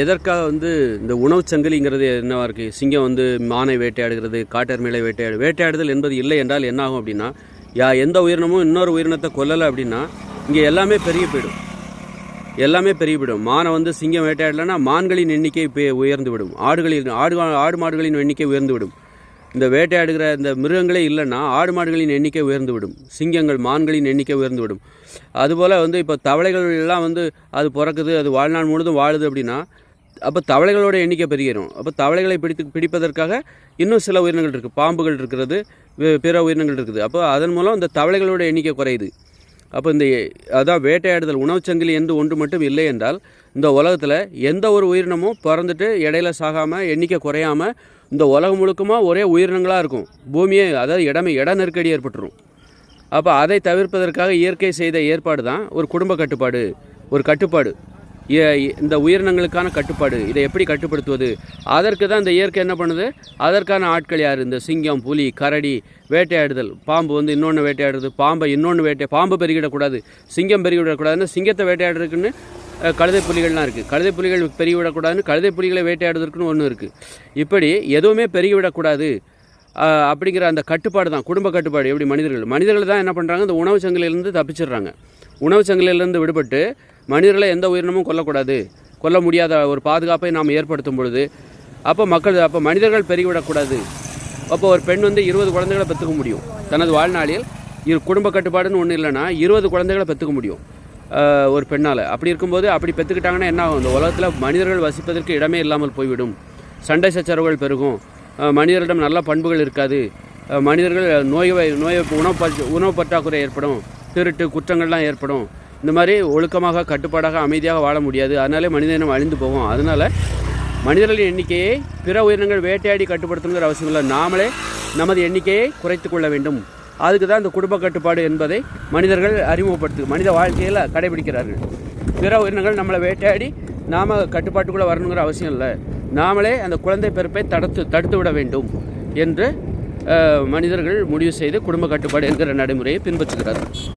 எதற்காக வந்து இந்த உணவுச் சங்கிலிங்கிறது என்னவா இருக்குது சிங்கம் வந்து மானை வேட்டையாடுகிறது காட்டெருமைகளை வேட்டையாடு வேட்டையாடுதல் என்பது இல்லை என்றால் என்ன ஆகும் அப்படின்னா யா எந்த உயிரினமும் இன்னொரு உயிரினத்தை கொல்லலை அப்படின்னா இங்கே எல்லாமே பெருகி போயிடும். எல்லாமே பெருகி போயிடும். மானை வந்து சிங்கம் வேட்டையாடலைன்னா மான்களின் எண்ணிக்கை இப்போ உயர்ந்து விடும். ஆடுகளின் ஆடு ஆடு மாடுகளின் எண்ணிக்கை உயர்ந்து விடும். இந்த வேட்டையாடுகிற இந்த மிருகங்களே இல்லைன்னா ஆடு மாடுகளின் எண்ணிக்கை உயர்ந்து விடும் சிங்கங்கள் மான்களின் எண்ணிக்கை உயர்ந்துவிடும். அதுபோல் வந்து இப்போ தவளைகள் எல்லாம் வந்து அது பிறக்குது அது வாழ்நாள் முழுதும் வாழுது அப்படின்னா அப்போ தவளைகளோட எண்ணிக்கை பெருகிடும் அப்போ தவளைகளை பிடித்து பிடிப்பதற்காக இன்னும் சில உயிரினங்கள் இருக்குது பாம்புகள் இருக்கிறது பிற உயிரினங்கள் இருக்குது. அப்போ அதன் மூலம் இந்த தவளைகளோட எண்ணிக்கை குறையுது. அப்போ இந்த அதான் வேட்டையாடுதல் உணவுச்சங்கிலி என்று ஒன்று மட்டும் இல்லை என்றால் இந்த உலகத்தில் எந்த ஒரு உயிரினமும் பிறந்துட்டு இடையில சாகாமல் எண்ணிக்கை குறையாமல் இந்த உலகம் முழுக்கமாக ஒரே உயிரினங்களாக இருக்கும். பூமியே அதாவது இடமே இட நெருக்கடி ஏற்பட்டுரும். அப்போ அதை தவிர்ப்பதற்காக இயற்கை செய்த ஏற்பாடு தான் ஒரு குடும்ப கட்டுப்பாடு ஒரு கட்டுப்பாடு. இந்த உயிரினங்களுக்கான கட்டுப்பாடு. இதை எப்படி கட்டுப்படுத்துவது? அதற்கு தான் இந்த இயற்கை என்ன பண்ணுது? அதற்கான ஆட்கள் யார்? இந்த சிங்கம் புலி கரடி வேட்டையாடுதல். பாம்பு வந்து இன்னொன்று வேட்டையாடுறது. பாம்பை இன்னொன்று வேட்டை பாம்பு பெருகிடக்கூடாது. சிங்கம் பெருகிவிடக்கூடாதுன்னு சிங்கத்தை வேட்டையாடுறதுக்குன்னு கழுதை புலிகள்லாம் இருக்குது கழுதை புலிகள் பெருகிவிடக்கூடாதுன்னு கழுதை புலிகளை வேட்டையாடுவதற்குன்னு ஒன்று இருக்குது இப்படி எதுவுமே பெருகிவிடக்கூடாது விடக்கூடாது அப்படிங்கிற அந்த கட்டுப்பாடு தான் குடும்ப கட்டுப்பாடு எப்படி மனிதர்கள். மனிதர்கள் தான் என்ன பண்ணுறாங்க இந்த உணவு சங்கிலிருந்து தப்பிச்சிடுறாங்க. உணவு சங்கிலிருந்து விடுபட்டு மனிதர்களை எந்த உயிரினமும் கொல்லக்கூடாது. கொல்ல முடியாத ஒரு பாதுகாப்பை நாம் ஏற்படுத்தும் பொழுது அப்போ மக்கள் அப்போ மனிதர்கள் பெருகிவிடக்கூடாது அப்போ ஒரு பெண் வந்து இருபது குழந்தைகளை பெற்றுக்க முடியும். தனது வாழ்நாளில் இரு குடும்ப கட்டுப்பாடுன்னு ஒன்றும் இல்லைன்னா இருபது குழந்தைகளை பெற்றுக்க முடியும். ஒரு பெண்ணால். அப்படி இருக்கும்போது அப்படி பெற்றுக்கிட்டாங்கன்னா என்ன ஆகும்? இந்த உலகத்தில் மனிதர்கள் வசிப்பதற்கு இடமே இல்லாமல் போய்விடும். சண்டை சச்சரவுகள் பெருகும். மனிதர்களிடம் நல்ல பண்புகள் இருக்காது. மனிதர்கள் நோய் நோய் உணவு பற்று உணவு பற்றாக்குறை ஏற்படும். திருட்டு குற்றங்கள்லாம் ஏற்படும். இந்த மாதிரி ஒழுக்கமாக கட்டுப்பாடாக அமைதியாக வாழ முடியாது. அதனாலே மனித இனம் அழிந்து போகும். அதனால் மனிதர்களின் எண்ணிக்கையை பிற உயிரினங்கள் வேட்டையாடி கட்டுப்படுத்தணுங்கிற அவசியம் இல்லை. நாமளே நமது எண்ணிக்கையை குறைத்து கொள்ள வேண்டும். அதுக்கு தான் இந்த குடும்ப கட்டுப்பாடு என்பதை மனிதர்கள் அறிமுகப்படுத்து மனித வாழ்க்கையில் கடைபிடிக்கிறார்கள். பிற உயிரினங்கள் நம்மளை வேட்டையாடி நாம் கட்டுப்பாட்டுக்குள்ளே வரணுங்கிற அவசியம் இல்லை. நாமளே அந்த குழந்தை பிறப்பை தடுத்து தடுத்து விட வேண்டும் என்று மனிதர்கள் முடிவு செய்து குடும்ப கட்டுப்பாடு என்கிற நடைமுறையை பின்பற்றுகிறார்கள்.